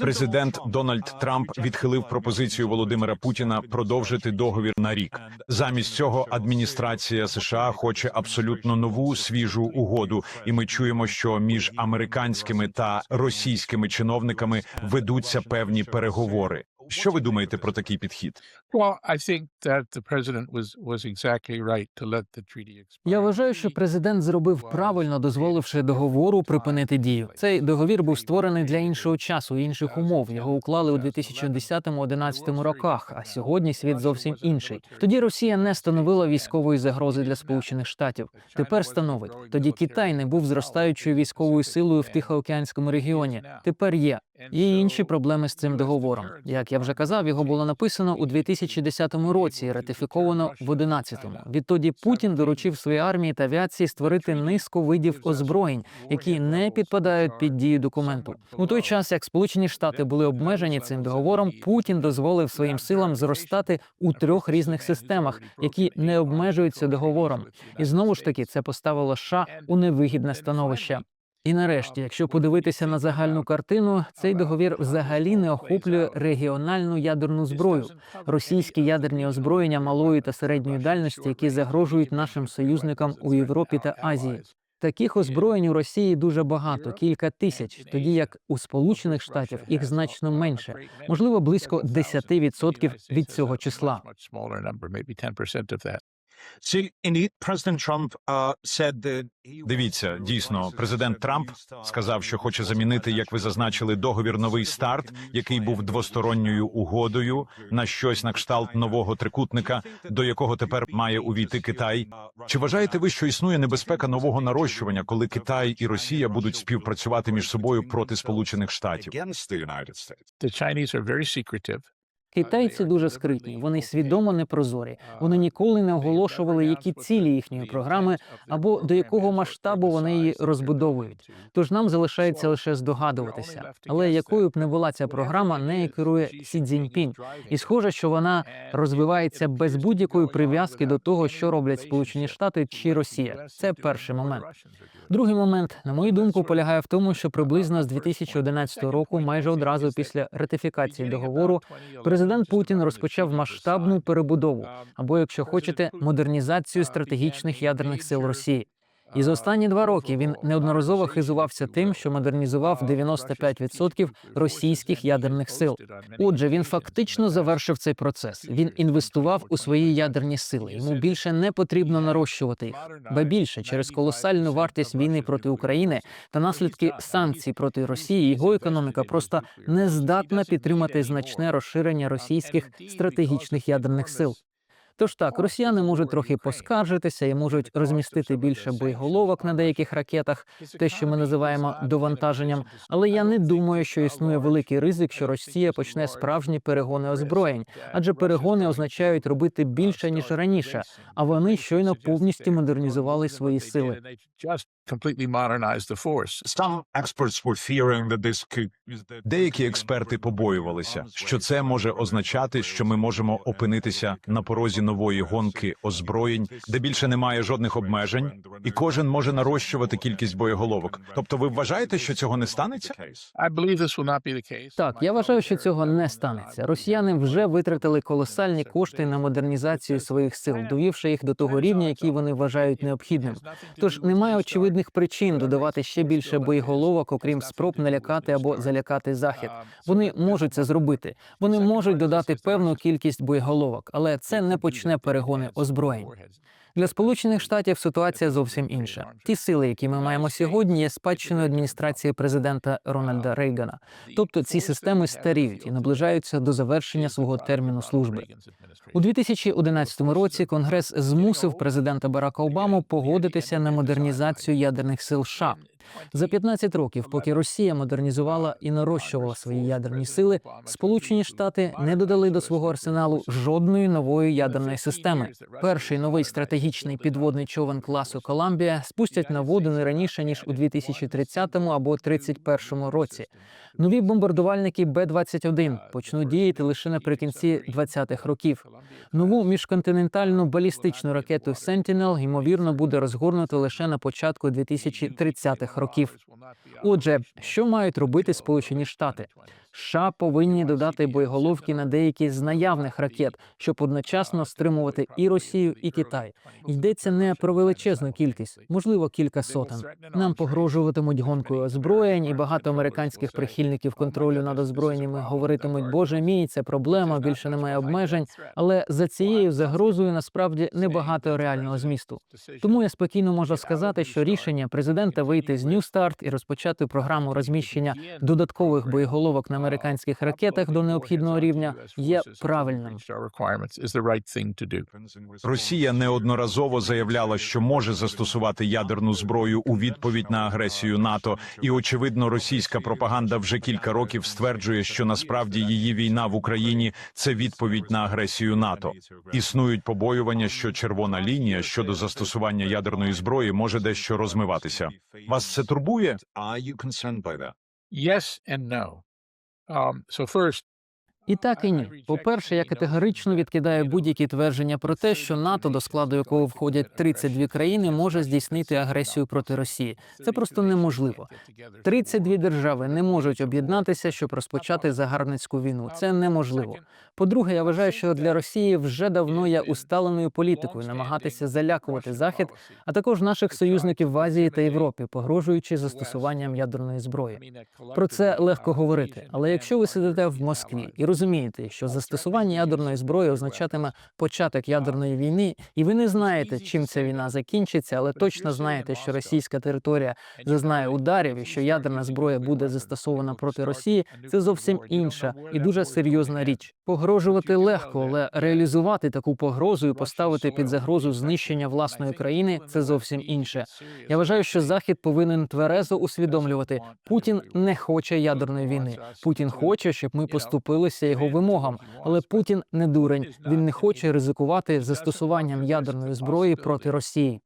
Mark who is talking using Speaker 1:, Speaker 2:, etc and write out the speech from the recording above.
Speaker 1: Президент Дональд Трамп відхилив пропозицію Володимира Путіна продовжити договір на рік. Замість цього адміністрація США хоче абсолютно нову свіжу угоду, і ми чуємо, що між американськими та російськими чиновниками ведуться певні переговори. Що ви думаєте про такий підхід?
Speaker 2: Я вважаю, що президент зробив правильно, дозволивши договору припинити дію. Цей договір був створений для іншого часу, інших умов. Його уклали у 2010-2011 роках. А сьогодні світ зовсім інший. Тоді Росія не становила військової загрози для Сполучених Штатів. Тепер становить. Тоді Китай не був зростаючою військовою силою в Тихоокеанському регіоні. Тепер є. Є інші проблеми з цим договором. Як я вже казав, його було написано у 2010 році, і ратифіковано в 2011. Відтоді Путін доручив своїй армії та авіації створити низку видів озброєнь, які не підпадають під дію документу. У той час, як Сполучені Штати були обмежені цим договором, Путін дозволив своїм силам зростати у трьох різних системах, які не обмежуються договором. І знову ж таки це поставило США у невигідне становище. І нарешті, якщо подивитися на загальну картину, цей договір взагалі не охоплює регіональну ядерну зброю, російські ядерні озброєння малої та середньої дальності, які загрожують нашим союзникам у Європі та Азії. Таких озброєнь у Росії дуже багато, кілька тисяч, тоді як у Сполучених Штатів їх значно менше, можливо, близько 10% від цього числа.
Speaker 3: Much smaller number, maybe 10% of that.
Speaker 4: See, indeed, President Trump uh, said that he
Speaker 1: Дивіться, дійсно, президент Трамп сказав, що хоче замінити, як ви зазначили, договір новий старт, який був двосторонньою угодою на щось на кшталт нового трикутника, до якого тепер має увійти Китай. Чи вважаєте ви, що існує небезпека нового нарощування, коли Китай і Росія будуть співпрацювати між собою проти Сполучених Штатів?
Speaker 2: Китайці дуже скритні, вони свідомо непрозорі. Вони ніколи не оголошували, які цілі їхньої програми або до якого масштабу вони її розбудовують. Тож нам залишається лише здогадуватися. Але якою б не була ця програма, нею керує Сі Цзіньпінь. І схоже, що вона розвивається без будь-якої прив'язки до того, що роблять Сполучені Штати чи Росія. Це перший момент. Другий момент, на мою думку, полягає в тому, що приблизно з 2011 року, майже одразу після ратифікації договору, президент Путін розпочав масштабну перебудову або, якщо хочете, модернізацію стратегічних ядерних сил Росії. І за останні два роки він неодноразово хизувався тим, що модернізував 95% російських ядерних сил. Отже, він фактично завершив цей процес. Він інвестував у свої ядерні сили. Йому більше не потрібно нарощувати їх. Ба більше через колосальну вартість війни проти України та наслідки санкцій проти Росії. Його економіка просто не здатна підтримати значне розширення російських стратегічних ядерних сил. Тож так, росіяни можуть трохи поскаржитися і можуть розмістити більше боєголовок на деяких ракетах, те, що ми називаємо довантаженням. Але я не думаю, що існує великий ризик, що Росія почне справжні перегони озброєнь, адже перегони означають робити більше ніж раніше. А вони щойно повністю модернізували свої сили.
Speaker 3: Completely modernized the force.
Speaker 4: Some experts were fearing that this could
Speaker 1: Деякі експерти побоювалися, що це може означати, що ми можемо опинитися на порозі нової гонки озброєнь, де більше немає жодних обмежень, і кожен може нарощувати кількість боєголовок. Тобто, ви вважаєте, що цього не станеться?
Speaker 2: Так, я вважаю, що цього не станеться. Росіяни вже витратили колосальні кошти на модернізацію своїх сил, довівши їх до того рівня, який вони вважають необхідним. Тож немає очевидних причин додавати ще більше боєголовок, окрім спроб налякати або залякати захід. Вони можуть це зробити. Вони можуть додати певну кількість боєголовок, але це не почне перегони озброєнь. Для сполучених штатів ситуація зовсім інша. Ті сили, які ми маємо сьогодні, є спадщиною адміністрації президента Рональда Рейгана. Тобто ці системи старіють і наближаються до завершення свого терміну служби. У 2011 році Конгрес змусив президента Барака Обаму погодитися на модернізацію ядерних сил США. За 15 років, поки Росія модернізувала і нарощувала свої ядерні сили, Сполучені Штати не додали до свого арсеналу жодної нової ядерної системи. Перший новий стратегічний підводний човен класу Коламбія спустять на воду не раніше ніж у 2030 або 2031 році. Нові бомбардувальники Б-21 почнуть діяти лише наприкінці 20-х років. Нову міжконтинентальну балістичну ракету Sentinel, ймовірно буде розгорнуто лише на початку 2030-х останніх років. Отже, що мають робити Сполучені Штати? США повинні додати боєголовки на деякі з наявних ракет, щоб одночасно стримувати і Росію, і Китай. Йдеться не про величезну кількість, можливо, кілька сотень. Нам погрожуватимуть гонкою озброєнь, і багато американських прихильників контролю над озброєннями говоритимуть: Боже мій, це проблема, більше немає обмежень. Але за цією загрозою насправді небагато реального змісту. Тому я спокійно можу сказати, що рішення президента вийти з New START і розпочати програму розміщення додаткових боєголовок на американських ракетах до необхідного рівня є правильним.
Speaker 1: Росія неодноразово заявляла, що може застосувати ядерну зброю у відповідь на агресію НАТО, і очевидно, російська пропаганда вже кілька років стверджує, що насправді її війна в Україні це відповідь на агресію НАТО. Існують побоювання, що червона лінія щодо застосування ядерної зброї може дещо розмиватися. Вас це турбує?
Speaker 3: Yes and no. Um, so first,
Speaker 2: І так і ні. По-перше, я категорично відкидаю будь-які твердження про те, що НАТО, до складу якого входять 32 країни, може здійснити агресію проти Росії. Це просто неможливо. 32 держави не можуть об'єднатися, щоб розпочати загарбницьку війну. Це неможливо. По-друге, я вважаю, що для Росії вже давно є усталеною політикою намагатися залякувати Захід, а також наших союзників в Азії та Європі, погрожуючи застосуванням ядерної зброї. Про це легко говорити, але якщо ви сидите в Москві і розумієте, що застосування ядерної зброї означатиме початок ядерної війни, і ви не знаєте, чим ця війна закінчиться, але точно знаєте, що російська територія зазнає ударів і що ядерна зброя буде застосована проти Росії, це зовсім інша і дуже серйозна річ. Погрожувати легко, але реалізувати таку погрозу і поставити під загрозу знищення власної країни це зовсім інше. Я вважаю, що Захід повинен тверезо усвідомлювати, Путін не хоче ядерної війни. Путін хоче, щоб ми поступилися його вимогам. Але Путін не дурень. Він не хоче ризикувати застосуванням ядерної зброї проти Росії.